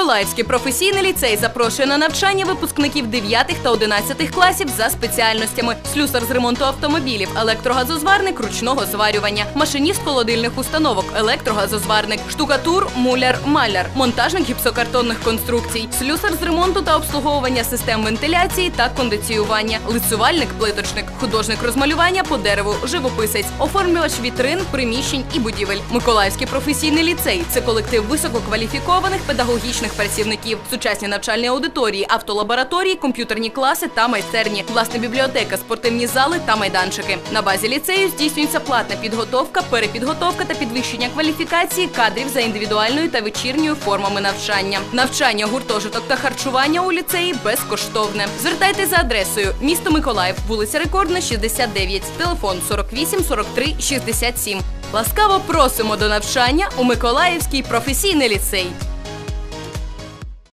Миколаївський професійний ліцей запрошує на навчання випускників 9 та 11 класів за спеціальностями: слюсар з ремонту автомобілів, електрогазозварник ручного зварювання, машиніст холодильних установок, електрогазозварник, штукатур, муляр, маляр, монтажник гіпсокартонних конструкцій, слюсар з ремонту та обслуговування систем вентиляції та кондиціювання, лицювальник, плиточник, художник розмалювання по дереву, живописець, оформлювач вітрин, приміщень і будівель. Миколаївський професійний ліцей це колектив висококваліфікованих педагогічних працівників, сучасні навчальні аудиторії, автолабораторії, комп'ютерні класи та майстерні, власна бібліотека, спортивні зали та майданчики. На базі ліцею здійснюється платна підготовка, перепідготовка та підвищення кваліфікації кадрів за індивідуальною та вечірньою формами навчання. Навчання, гуртожиток та харчування у ліцеї безкоштовне. Звертайте за адресою місто Миколаїв, вулиця Рекордна, 69, телефон 48 43 67. Ласкаво просимо до навчання у Миколаївський професійний ліцей.